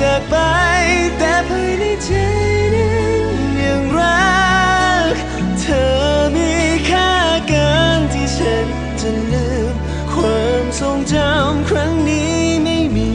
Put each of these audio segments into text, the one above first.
จากไป แต่ภายในใจนั้นยังรัก เธอมีค่าเกินที่ฉันจะลืม ความทรงจำครั้งนี้ไม่มี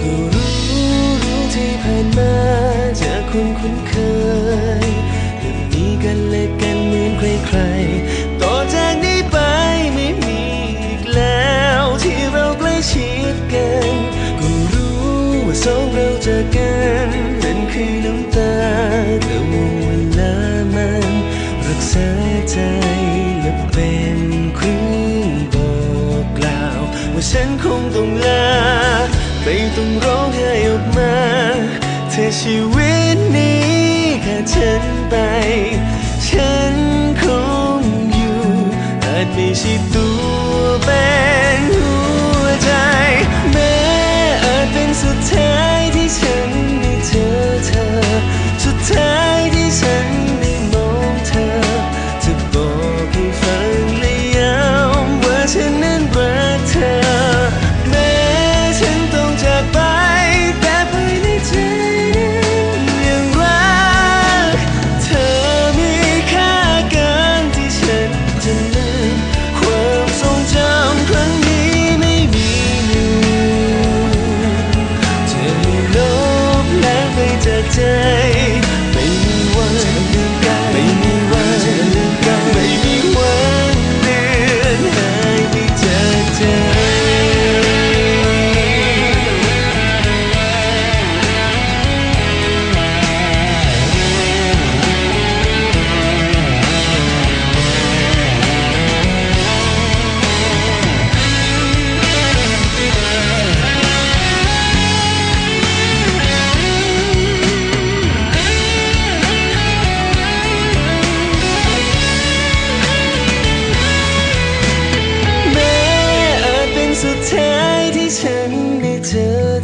ก็รู้รู้ที่ผ่านมาจากคนคุ้นเคย สองเราจากกันนั่นคือน้ำตาแต่ว่าเวลามันรักษาใจและเป็นเครื่องบอกกล่าว ว่าฉันคงต้องลาไม่ต้องร้องไห้ออกมา เธอชีวิตนี้แค่ฉันไป ฉันคงอยู่อาจไม่ใช่ตัวเป็นหัวใจ แม้อาจเป็นสุดท้าย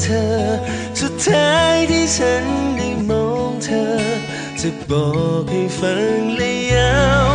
เธอ สุดท้ายที่ฉันได้มองเธอ จะบอกให้ฟังและยาว